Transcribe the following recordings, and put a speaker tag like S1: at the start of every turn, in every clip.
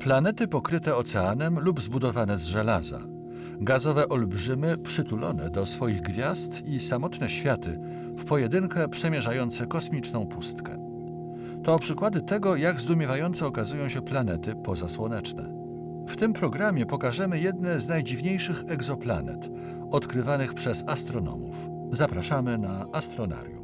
S1: Planety pokryte oceanem lub zbudowane z żelaza. Gazowe olbrzymy przytulone do swoich gwiazd i samotne światy w pojedynkę przemierzające kosmiczną pustkę. To przykłady tego, jak zdumiewająco okazują się planety pozasłoneczne. W tym programie pokażemy jedne z najdziwniejszych egzoplanet odkrywanych przez astronomów. Zapraszamy na Astronarium.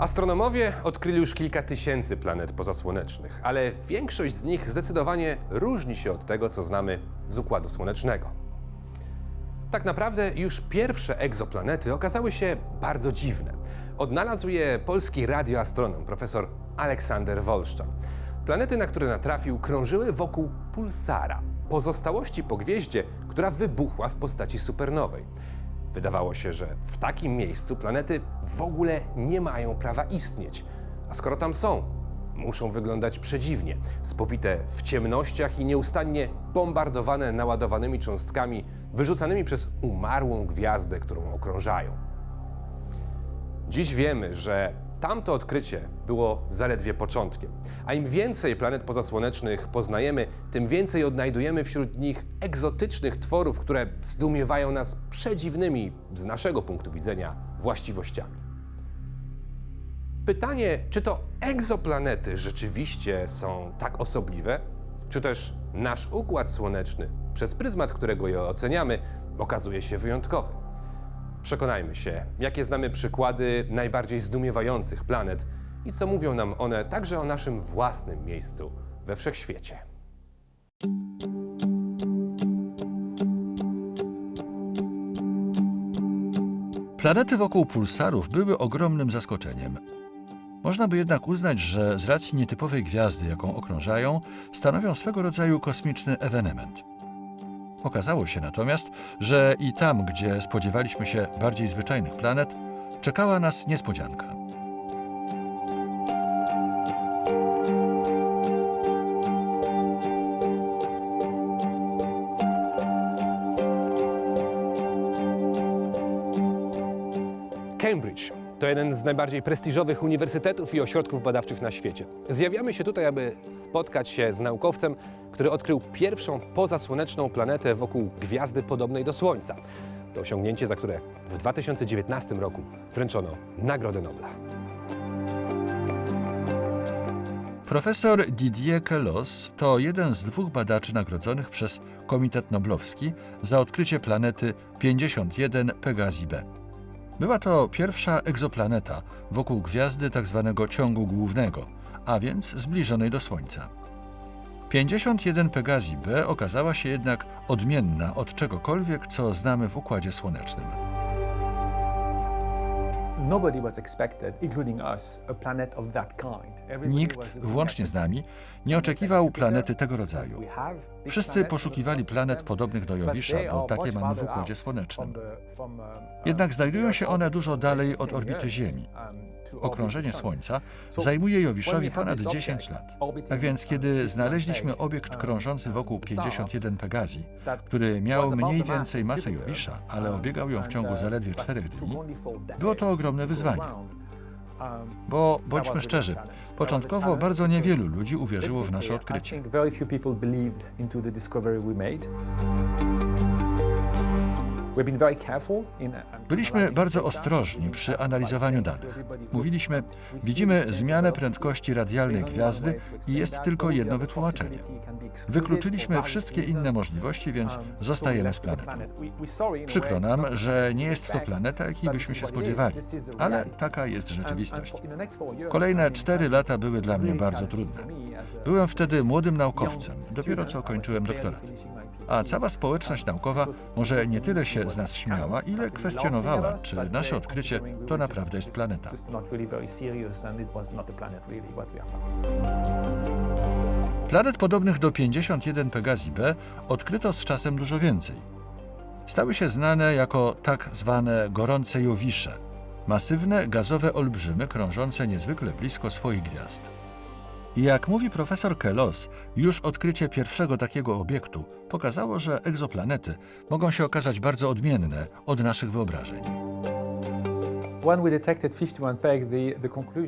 S2: Astronomowie odkryli już kilka tysięcy planet pozasłonecznych, ale większość z nich zdecydowanie różni się od tego, co znamy z Układu Słonecznego. Tak naprawdę już pierwsze egzoplanety okazały się bardzo dziwne. Odnalazł je polski radioastronom profesor Aleksander Wolszczan. Planety, na które natrafił, krążyły wokół pulsara, pozostałości po gwieździe, która wybuchła w postaci supernowej. Wydawało się, że w takim miejscu planety w ogóle nie mają prawa istnieć. A skoro tam są, muszą wyglądać przedziwnie, spowite w ciemnościach i nieustannie bombardowane naładowanymi cząstkami wyrzucanymi przez umarłą gwiazdę, którą okrążają. Dziś wiemy, że tamto odkrycie było zaledwie początkiem. A im więcej planet pozasłonecznych poznajemy, tym więcej odnajdujemy wśród nich egzotycznych tworów, które zdumiewają nas przedziwnymi, z naszego punktu widzenia, właściwościami. Pytanie, czy to egzoplanety rzeczywiście są tak osobliwe, czy też nasz układ słoneczny, przez pryzmat którego je oceniamy, okazuje się wyjątkowy. Przekonajmy się, jakie znamy przykłady najbardziej zdumiewających planet i co mówią nam one także o naszym własnym miejscu we wszechświecie.
S1: Planety wokół pulsarów były ogromnym zaskoczeniem. Można by jednak uznać, że z racji nietypowej gwiazdy, jaką okrążają, stanowią swego rodzaju kosmiczny ewenement. Okazało się natomiast, że i tam, gdzie spodziewaliśmy się bardziej zwyczajnych planet, czekała nas niespodzianka.
S2: Cambridge to jeden z najbardziej prestiżowych uniwersytetów i ośrodków badawczych na świecie. Zjawiamy się tutaj, aby spotkać się z naukowcem, który odkrył pierwszą pozasłoneczną planetę wokół gwiazdy podobnej do Słońca. To osiągnięcie, za które w 2019 roku wręczono Nagrodę Nobla.
S1: Profesor Didier Queloz to jeden z dwóch badaczy nagrodzonych przez Komitet Noblowski za odkrycie planety 51 Pegasi b. Była to pierwsza egzoplaneta wokół gwiazdy tzw. ciągu głównego, a więc zbliżonej do Słońca. 51 Pegasi b okazała się jednak odmienna od czegokolwiek, co znamy w Układzie Słonecznym. Nikt, włącznie z nami, nie oczekiwał planety tego rodzaju. Wszyscy poszukiwali planet podobnych do Jowisza, bo takie mamy w Układzie Słonecznym. Jednak znajdują się one dużo dalej od orbity Ziemi. Okrążenie Słońca zajmuje Jowiszowi ponad 10 lat. Tak więc, kiedy znaleźliśmy obiekt krążący wokół 51 Pegasi, który miał mniej więcej masę Jowisza, ale obiegał ją w ciągu zaledwie 4 dni, było to ogromne wyzwanie. Bo bądźmy szczerzy, początkowo bardzo niewielu ludzi uwierzyło w nasze odkrycie. Byliśmy bardzo ostrożni przy analizowaniu danych. Mówiliśmy, widzimy zmianę prędkości radialnej gwiazdy i jest tylko jedno wytłumaczenie. Wykluczyliśmy wszystkie inne możliwości, więc zostajemy z planetą. Przykro nam, że nie jest to planeta, jakiej byśmy się spodziewali, ale taka jest rzeczywistość. Kolejne cztery lata były dla mnie bardzo trudne. Byłem wtedy młodym naukowcem, dopiero co kończyłem doktorat. A cała społeczność naukowa może nie tyle się z nas śmiała, ile kwestionowała, czy nasze odkrycie to naprawdę jest planeta.
S3: Planet
S1: podobnych do 51 Pegasi b odkryto z czasem dużo więcej. Stały się znane jako tak zwane gorące jowisze, masywne gazowe olbrzymy krążące niezwykle blisko swoich gwiazd. Jak mówi profesor Kelos, już odkrycie pierwszego takiego obiektu pokazało, że egzoplanety mogą się okazać bardzo odmienne od naszych wyobrażeń.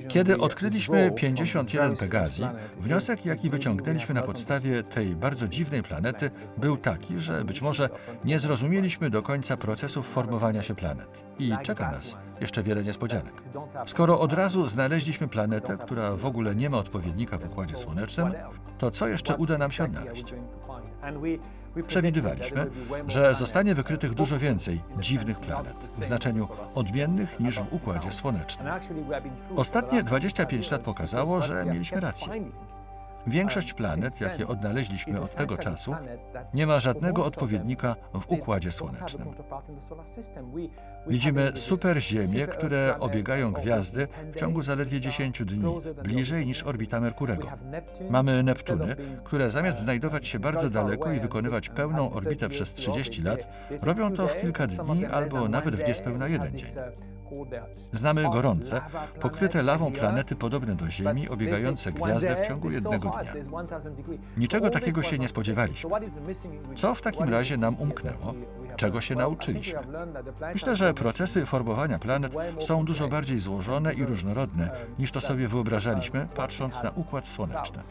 S1: Kiedy odkryliśmy
S3: draw from
S1: 51
S3: this very
S1: Pegasi, wniosek, jaki wyciągnęliśmy na podstawie tej bardzo dziwnej planety, był taki, że być może nie zrozumieliśmy do końca procesów formowania się planet. I czeka nas jeszcze wiele niespodzianek. Skoro od razu znaleźliśmy planetę, która w ogóle nie ma odpowiednika w Układzie Słonecznym, to co jeszcze uda nam się odnaleźć? Przewidywaliśmy, że zostanie wykrytych dużo więcej dziwnych planet, w znaczeniu odmiennych niż w Układzie Słonecznym. Ostatnie 25 lat pokazało, że mieliśmy rację. Większość planet, jakie odnaleźliśmy od tego czasu, nie ma żadnego odpowiednika w Układzie Słonecznym. Widzimy superziemie, które obiegają gwiazdy w ciągu zaledwie 10 dni, bliżej niż orbita Merkurego. Mamy Neptuny, które zamiast znajdować się bardzo daleko i wykonywać pełną orbitę przez 30 lat, robią to w kilka dni albo nawet w niespełna jeden dzień. Znamy gorące, pokryte lawą planety podobne do Ziemi, obiegające gwiazdę w ciągu jednego dnia. Niczego takiego się nie spodziewaliśmy. Co w takim razie nam umknęło? Czego się nauczyliśmy? Myślę, że procesy formowania planet są dużo bardziej złożone i różnorodne, niż to sobie wyobrażaliśmy, patrząc na Układ Słoneczny.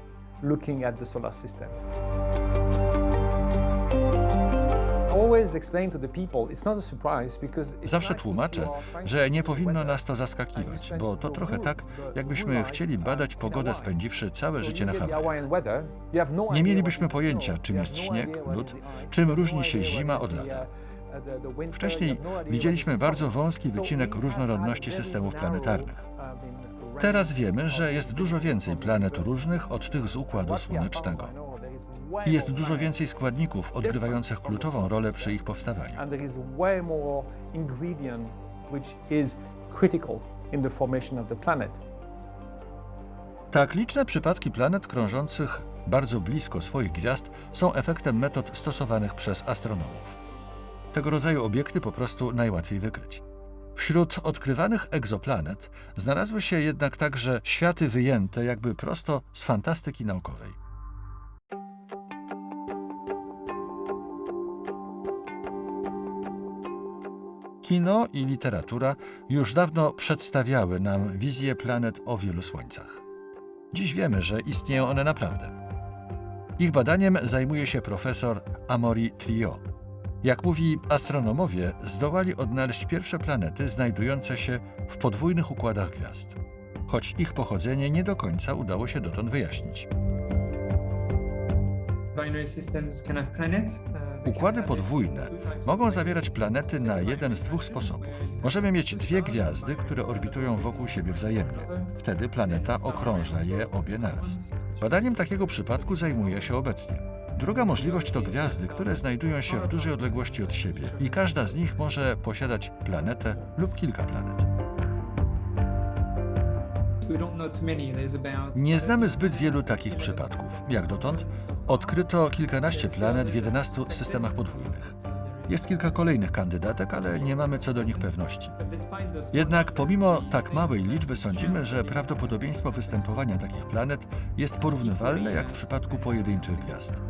S1: Zawsze tłumaczę, że nie powinno nas to zaskakiwać, bo to trochę tak, jakbyśmy chcieli badać pogodę spędziwszy całe życie na Hawajach.
S3: no
S1: Nie mielibyśmy pojęcia, czym jest śnieg, lód, czym różni się zima od lata. Wcześniej widzieliśmy bardzo wąski wycinek różnorodności systemów planetarnych. Teraz wiemy, że jest dużo więcej planet różnych od tych z Układu Słonecznego. I jest dużo więcej składników odgrywających kluczową rolę przy ich powstawaniu. Tak liczne przypadki planet krążących bardzo blisko swoich gwiazd są efektem metod stosowanych przez astronomów. Tego rodzaju obiekty po prostu najłatwiej wykryć. Wśród odkrywanych egzoplanet znalazły się jednak także światy wyjęte jakby prosto z fantastyki naukowej. Kino i literatura już dawno przedstawiały nam wizję planet o wielu słońcach. Dziś wiemy, że istnieją one naprawdę. Ich badaniem zajmuje się profesor Amaury Trio. Jak mówi, astronomowie zdołali odnaleźć pierwsze planety znajdujące się w podwójnych układach gwiazd, choć ich pochodzenie nie do końca udało się dotąd wyjaśnić.
S4: binary systems can have planets.
S1: Układy podwójne mogą zawierać planety na jeden z dwóch sposobów. Możemy mieć dwie gwiazdy, które orbitują wokół siebie wzajemnie. Wtedy planeta okrąża je obie naraz. Badaniem takiego przypadku zajmuje się obecnie. Druga możliwość to gwiazdy, które znajdują się w dużej odległości od siebie i każda z nich może posiadać planetę lub kilka planet. Nie znamy zbyt wielu takich przypadków. Jak dotąd odkryto kilkanaście planet w 11 systemach podwójnych. Jest kilka kolejnych kandydatek, ale nie mamy co do nich pewności. Jednak pomimo tak małej liczby sądzimy, że prawdopodobieństwo występowania takich planet jest porównywalne jak w przypadku pojedynczych gwiazd.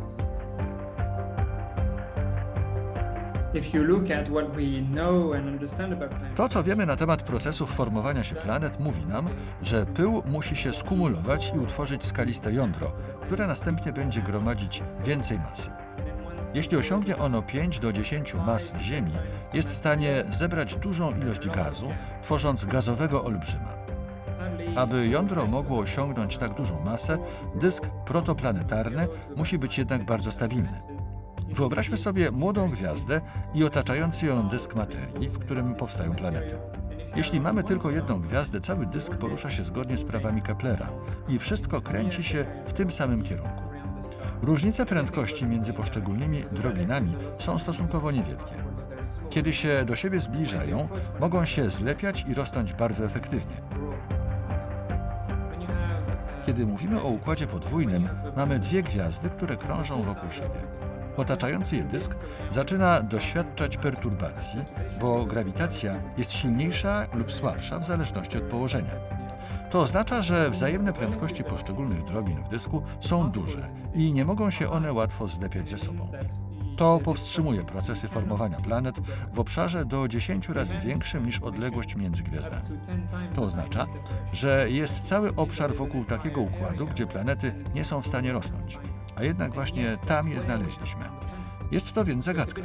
S1: To, co wiemy na temat procesów formowania się planet, mówi nam, że pył musi się skumulować i utworzyć skaliste jądro, które następnie będzie gromadzić więcej masy. Jeśli osiągnie ono 5 do 10 mas Ziemi, jest w stanie zebrać dużą ilość gazu, tworząc gazowego olbrzyma. Aby jądro mogło osiągnąć tak dużą masę, dysk protoplanetarny musi być jednak bardzo stabilny. Wyobraźmy sobie młodą gwiazdę i otaczający ją dysk materii, w którym powstają planety. Jeśli mamy tylko jedną gwiazdę, cały dysk porusza się zgodnie z prawami Keplera i wszystko kręci się w tym samym kierunku. Różnice prędkości między poszczególnymi drobinami są stosunkowo niewielkie. Kiedy się do siebie zbliżają, mogą się zlepiać i rosnąć bardzo efektywnie. Kiedy mówimy o układzie podwójnym, mamy dwie gwiazdy, które krążą wokół siebie. Otaczający je dysk zaczyna doświadczać perturbacji, bo grawitacja jest silniejsza lub słabsza w zależności od położenia. To oznacza, że wzajemne prędkości poszczególnych drobin w dysku są duże i nie mogą się one łatwo zlepiać ze sobą. To powstrzymuje procesy formowania planet w obszarze do 10 razy większym niż odległość między gwiazdami. To oznacza, że jest cały obszar wokół takiego układu, gdzie planety nie są w stanie rosnąć. A jednak właśnie tam je znaleźliśmy. Jest to więc zagadka.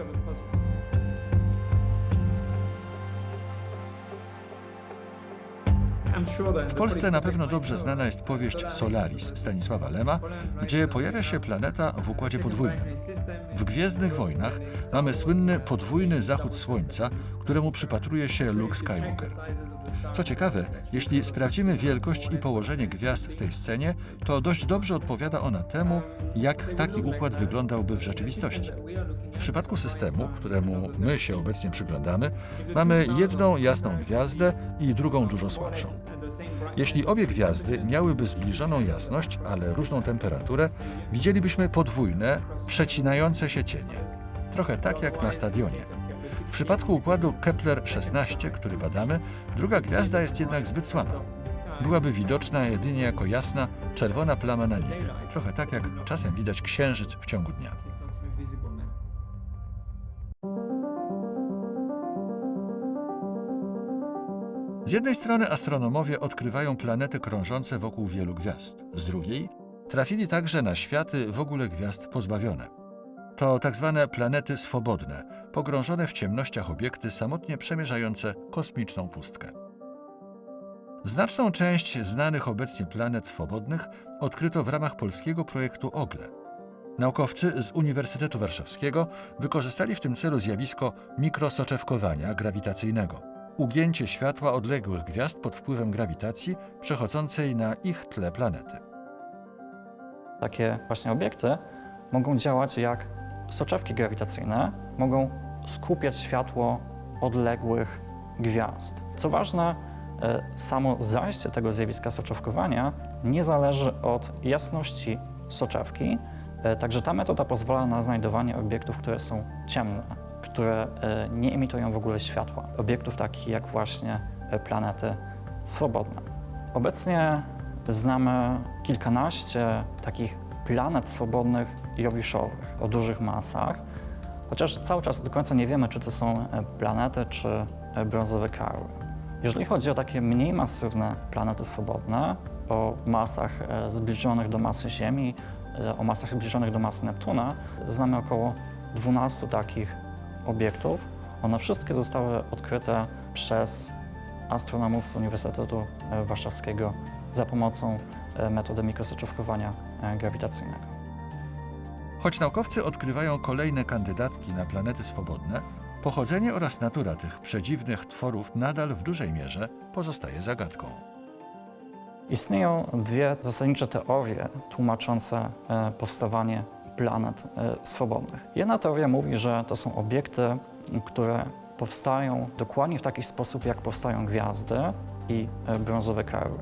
S4: W
S1: Polsce na pewno dobrze znana jest powieść Solaris Stanisława Lema, gdzie pojawia się planeta w układzie podwójnym. W Gwiezdnych Wojnach mamy słynny podwójny zachód Słońca, któremu przypatruje się Luke Skywalker. Co ciekawe, jeśli sprawdzimy wielkość i położenie gwiazd w tej scenie, to dość dobrze odpowiada ona temu, jak taki układ wyglądałby w rzeczywistości. W przypadku systemu, któremu my się obecnie przyglądamy, mamy jedną jasną gwiazdę i drugą dużo słabszą. Jeśli obie gwiazdy miałyby zbliżoną jasność, ale różną temperaturę, widzielibyśmy podwójne, przecinające się cienie. Trochę tak jak na stadionie. W przypadku układu Kepler-16, który badamy, druga gwiazda jest jednak zbyt słaba. Byłaby widoczna jedynie jako jasna, czerwona plama na niebie. Trochę tak jak czasem widać księżyc w ciągu dnia. Z jednej strony astronomowie odkrywają planety krążące wokół wielu gwiazd, z drugiej trafili także na światy w ogóle gwiazd pozbawione. To tak zwane planety swobodne, pogrążone w ciemnościach obiekty samotnie przemierzające kosmiczną pustkę. Znaczną część znanych obecnie planet swobodnych odkryto w ramach polskiego projektu OGLE. Naukowcy z Uniwersytetu Warszawskiego wykorzystali w tym celu zjawisko mikrosoczewkowania grawitacyjnego ugięcie światła odległych gwiazd pod wpływem grawitacji przechodzącej na ich tle planety.
S5: Takie właśnie obiekty mogą działać jak soczewki grawitacyjne, mogą skupiać światło odległych gwiazd. Co ważne, e, samo zajście tego zjawiska soczewkowania nie zależy od jasności soczewki, e, także ta metoda pozwala na znajdowanie obiektów, które są ciemne, które e, nie emitują w ogóle światła. Obiektów takich jak właśnie planety swobodne. Obecnie znamy kilkanaście takich planet swobodnych jowiszowych o dużych masach, chociaż cały czas do końca nie wiemy, czy to są e, planety, czy e, brązowe karły. Jeżeli chodzi o takie mniej masywne planety swobodne, o masach e, zbliżonych do masy Ziemi, o masach zbliżonych do masy Neptuna, znamy około 12 takich obiektów. One wszystkie zostały odkryte przez astronomów z Uniwersytetu Warszawskiego za pomocą metody mikrosoczewkowania grawitacyjnego.
S1: Choć naukowcy odkrywają kolejne kandydatki na planety swobodne, pochodzenie oraz natura tych przedziwnych tworów nadal w dużej mierze pozostaje zagadką.
S5: Istnieją dwie zasadnicze teorie tłumaczące e, powstawanie planet e, swobodnych. Jedna teoria mówi, że to są obiekty, które powstają dokładnie w taki sposób, jak powstają gwiazdy i e, brązowe karły.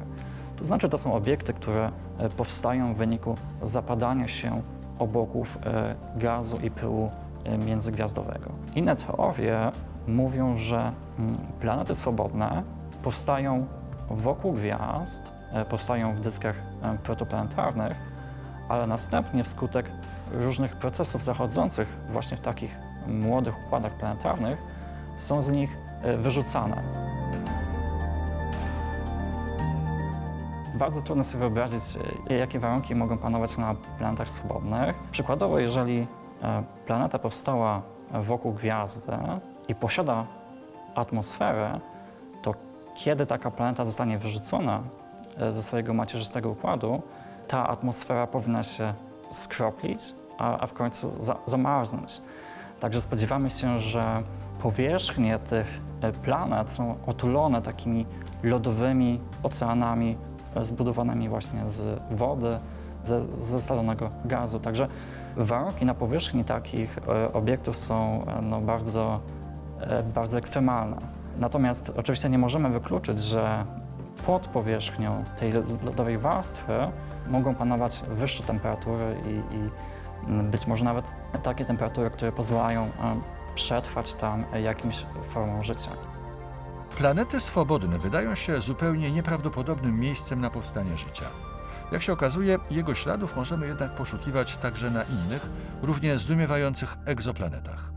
S5: To znaczy, to są obiekty, które e, powstają w wyniku zapadania się obłoków e, gazu i pyłu e, międzygwiazdowego. Inne teorie mówią, że mm, planety swobodne powstają wokół gwiazd, powstają w dyskach protoplanetarnych, ale następnie wskutek różnych procesów zachodzących właśnie w takich młodych układach planetarnych są z nich wyrzucane. Bardzo trudno sobie wyobrazić, e, jakie warunki mogą panować na planetach swobodnych. Przykładowo, jeżeli e, planeta powstała wokół gwiazdy i posiada atmosferę, to kiedy taka planeta zostanie wyrzucona e, ze swojego macierzystego układu, ta atmosfera powinna się skroplić, a, a w końcu za, zamarznąć. Także spodziewamy się, że powierzchnie tych planet są otulone takimi lodowymi oceanami zbudowanymi właśnie z wody, ze, ze stalonego gazu. Także warunki na powierzchni takich e, obiektów są e, no, bardzo, e, bardzo ekstremalne. Natomiast oczywiście nie możemy wykluczyć, że pod powierzchnią tej lodowej warstwy mogą panować wyższe temperatury i, i mm, być może nawet takie temperatury, które pozwalają przetrwać tam jakimś formą życia.
S1: Planety swobodne wydają się zupełnie nieprawdopodobnym miejscem na powstanie życia. Jak się okazuje, jego śladów możemy jednak poszukiwać także na innych, równie zdumiewających egzoplanetach.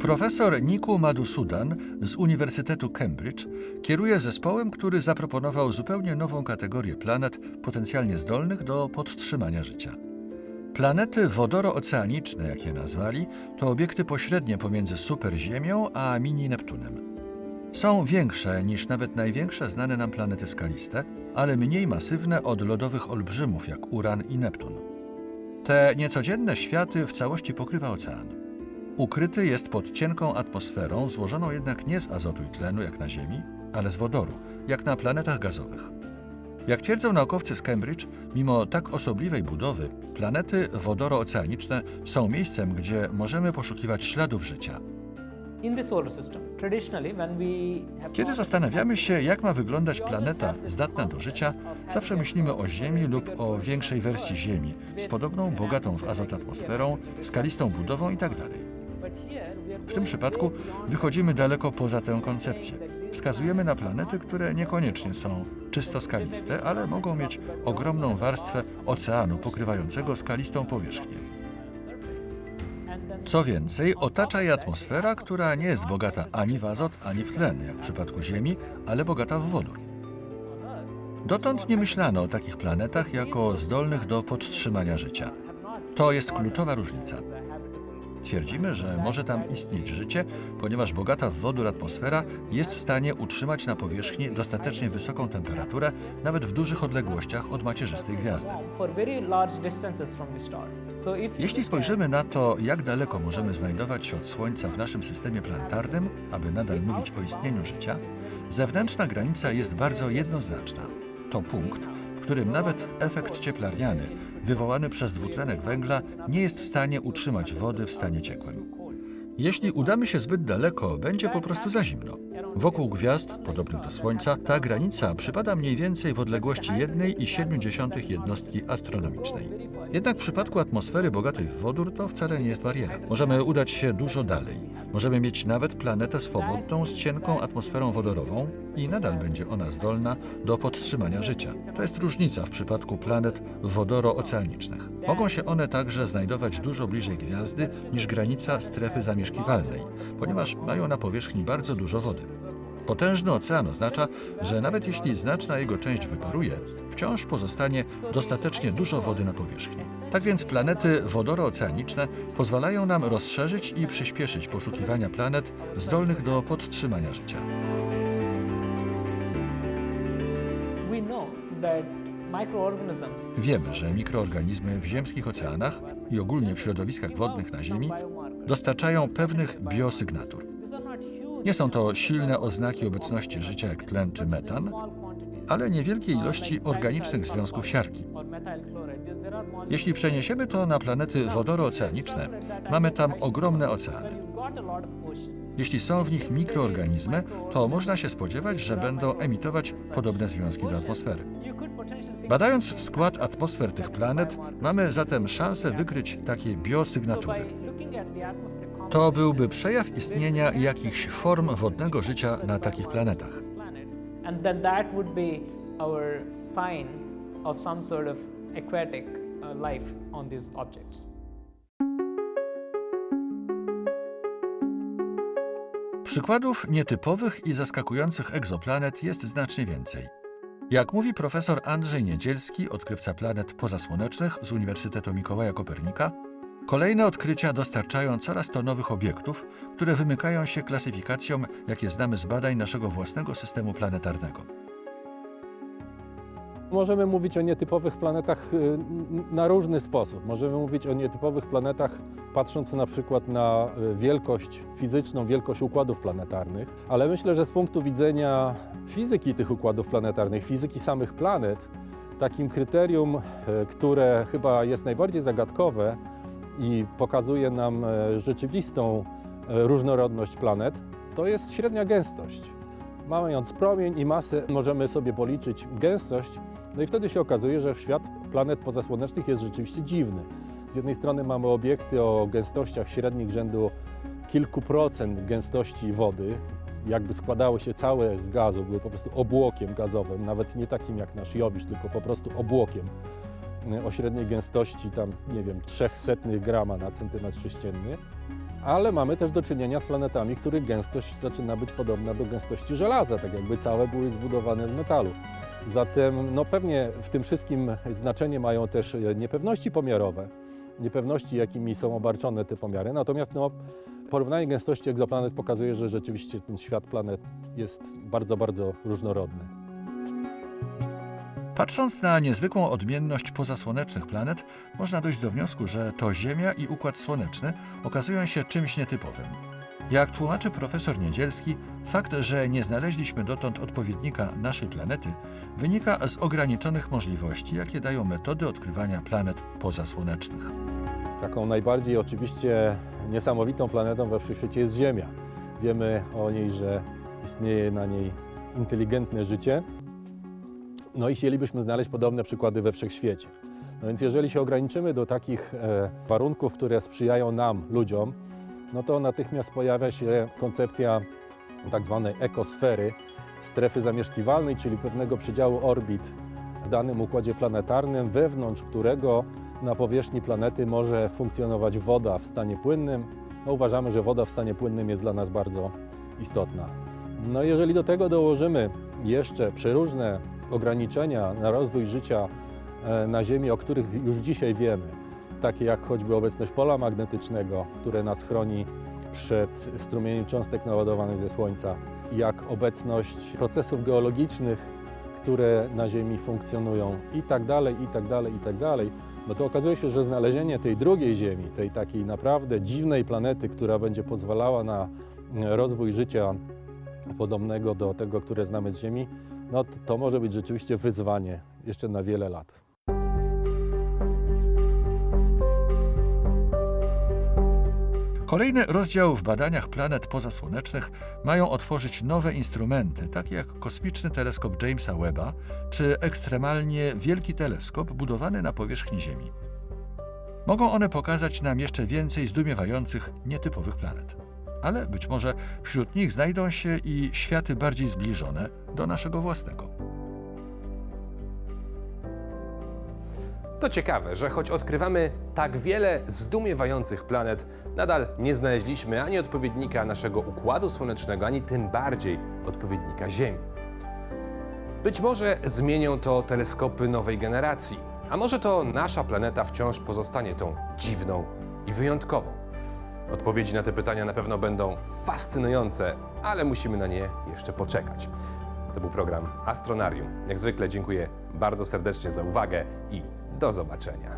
S1: Profesor Niku Madhusudan z Uniwersytetu Cambridge kieruje zespołem, który zaproponował zupełnie nową kategorię planet potencjalnie zdolnych do podtrzymania życia. Planety wodoro-oceaniczne, jak je nazwali, to obiekty pośrednie pomiędzy superziemią a mini-Neptunem. Są większe niż nawet największe znane nam planety skaliste, ale mniej masywne od lodowych olbrzymów jak Uran i Neptun. Te niecodzienne światy w całości pokrywa ocean. Ukryty jest pod cienką atmosferą, złożoną jednak nie z azotu i tlenu jak na Ziemi, ale z wodoru, jak na planetach gazowych. Jak twierdzą naukowcy z Cambridge, mimo tak osobliwej budowy, planety wodoro-oceaniczne są miejscem, gdzie możemy poszukiwać śladów życia. Kiedy zastanawiamy się, jak ma wyglądać planeta zdatna do życia, zawsze myślimy o Ziemi lub o większej wersji Ziemi, z podobną, bogatą w azot atmosferą, skalistą budową itd.
S6: are
S1: W tym przypadku wychodzimy daleko poza tę koncepcję. Wskazujemy na planety, które niekoniecznie są czysto skaliste, ale mogą mieć ogromną warstwę oceanu pokrywającego skalistą powierzchnię. Co więcej, otacza je atmosfera, która nie jest bogata ani w azot, ani w tlen, jak w przypadku Ziemi, ale bogata w wodór. Dotąd nie myślano o takich planetach jako zdolnych do podtrzymania życia. To jest kluczowa różnica. Twierdzimy, że może tam istnieć życie, ponieważ bogata w wodór atmosfera jest w stanie utrzymać na powierzchni dostatecznie wysoką temperaturę, nawet w dużych odległościach od macierzystej gwiazdy. Jeśli spojrzymy na to, jak daleko możemy znajdować się od Słońca w naszym systemie planetarnym, aby nadal mówić o istnieniu życia, zewnętrzna granica jest bardzo jednoznaczna. To punkt, którym nawet efekt cieplarniany, wywołany przez dwutlenek węgla, nie jest w stanie utrzymać wody w stanie ciekłym. Jeśli udamy się zbyt daleko, będzie po prostu za zimno. Wokół gwiazd, podobnych do Słońca, ta granica przypada mniej więcej w odległości 1,7 jednostki astronomicznej. Jednak w przypadku atmosfery bogatej w wodór to wcale nie jest bariera. Możemy udać się dużo dalej. Możemy mieć nawet planetę swobodną z cienką atmosferą wodorową i nadal będzie ona zdolna do podtrzymania życia. To jest różnica w przypadku planet wodoro-oceanicznych. Mogą się one także znajdować dużo bliżej gwiazdy niż granica strefy zamieszkiwalnej, ponieważ mają na powierzchni bardzo dużo wody. Potężny ocean oznacza, że nawet jeśli znaczna jego część wyparuje, wciąż pozostanie dostatecznie dużo wody na powierzchni. Tak więc planety wodoro-oceaniczne pozwalają nam rozszerzyć i przyspieszyć poszukiwania planet zdolnych do podtrzymania życia. Wiemy, że mikroorganizmy w ziemskich oceanach i ogólnie w środowiskach wodnych na Ziemi dostarczają pewnych biosygnatur. Nie są to silne oznaki obecności życia jak tlen czy metan, ale niewielkie ilości organicznych związków siarki. Jeśli przeniesiemy to na planety wodoro-oceaniczne, mamy tam ogromne oceany. Jeśli są w nich mikroorganizmy, to można się spodziewać, że będą emitować podobne związki do atmosfery. Badając skład atmosfer tych planet, mamy zatem szansę wykryć takie biosygnatury. To byłby przejaw istnienia jakichś form wodnego życia na takich planetach.
S6: uh.
S1: Przykładów nietypowych i zaskakujących egzoplanet jest znacznie więcej. Jak mówi profesor Andrzej Niedzielski, odkrywca planet pozasłonecznych z Uniwersytetu Mikołaja Kopernika, kolejne odkrycia dostarczają coraz to nowych obiektów, które wymykają się klasyfikacjom, jakie znamy z badań naszego własnego systemu planetarnego.
S7: Możemy mówić o nietypowych planetach y, na różny sposób. Możemy mówić o nietypowych planetach patrząc na przykład na y, wielkość fizyczną, wielkość układów planetarnych, ale myślę, że z punktu widzenia fizyki tych układów planetarnych, fizyki samych planet, takim kryterium, y, które chyba jest najbardziej zagadkowe i pokazuje nam y, rzeczywistą y, różnorodność planet, to jest średnia gęstość. Mając promień i masę, możemy sobie policzyć gęstość, no i wtedy się okazuje, że świat planet pozasłonecznych jest rzeczywiście dziwny. Z jednej strony mamy obiekty o gęstościach średnich rzędu kilku procent gęstości wody, jakby składały się całe z gazu, były po prostu obłokiem gazowym, nawet nie takim jak nasz Jowisz, tylko po prostu obłokiem o średniej gęstości tam, nie wiem, 300 grama na centymetr sześcienny. Ale mamy też do czynienia z planetami, których gęstość zaczyna być podobna do gęstości żelaza, tak jakby całe były zbudowane z metalu. Zatem no pewnie w tym wszystkim znaczenie mają też e, niepewności pomiarowe, niepewności, jakimi są obarczone te pomiary. Natomiast no, porównanie gęstości egzoplanet pokazuje, że rzeczywiście ten świat planet jest bardzo, bardzo różnorodny.
S1: Patrząc na niezwykłą odmienność pozasłonecznych planet, można dojść do wniosku, że to Ziemia i Układ Słoneczny okazują się czymś nietypowym. Jak tłumaczy profesor Niedzielski, fakt, że nie znaleźliśmy dotąd odpowiednika naszej planety, wynika z ograniczonych możliwości, jakie dają metody odkrywania planet pozasłonecznych.
S7: Taką najbardziej oczywiście niesamowitą planetą we wszechświecie jest Ziemia. Wiemy o niej, że istnieje na niej inteligentne życie. No i chcielibyśmy znaleźć podobne przykłady we wszechświecie. No więc jeżeli się ograniczymy do takich e, warunków, które sprzyjają nam, ludziom, no to natychmiast pojawia się koncepcja tak zwanej ekosfery, strefy zamieszkiwalnej, czyli pewnego przedziału orbit w danym układzie planetarnym, wewnątrz którego na powierzchni planety może funkcjonować woda w stanie płynnym. No uważamy, że woda w stanie płynnym jest dla nas bardzo istotna. No jeżeli do tego dołożymy jeszcze przeróżne ograniczenia na rozwój życia e, na Ziemi, o których już dzisiaj wiemy, takie jak choćby obecność pola magnetycznego, które nas chroni przed strumieniem cząstek naładowanych ze Słońca, jak obecność procesów geologicznych, które na Ziemi funkcjonują i tak dalej, i tak dalej, i tak dalej, no to okazuje się, że znalezienie tej drugiej Ziemi, tej takiej naprawdę dziwnej planety, która będzie pozwalała na e, rozwój życia podobnego do tego, które znamy z Ziemi, no to, może być rzeczywiście wyzwanie jeszcze na wiele lat.
S1: Kolejny rozdział w badaniach planet pozasłonecznych mają otworzyć nowe instrumenty, takie jak kosmiczny teleskop Jamesa Webba czy ekstremalnie wielki teleskop budowany na powierzchni Ziemi. Mogą one pokazać nam jeszcze więcej zdumiewających, nietypowych planet. Ale być może wśród nich znajdą się i światy bardziej zbliżone do naszego własnego.
S2: To ciekawe, że choć odkrywamy tak wiele zdumiewających planet, nadal nie znaleźliśmy ani odpowiednika naszego układu słonecznego, ani tym bardziej odpowiednika Ziemi. Być może zmienią to teleskopy nowej generacji, a może to nasza planeta wciąż pozostanie tą dziwną i wyjątkową. Odpowiedzi na te pytania na pewno będą fascynujące, ale musimy na nie jeszcze poczekać. To był program Astronarium. Jak zwykle dziękuję bardzo serdecznie za uwagę i do zobaczenia.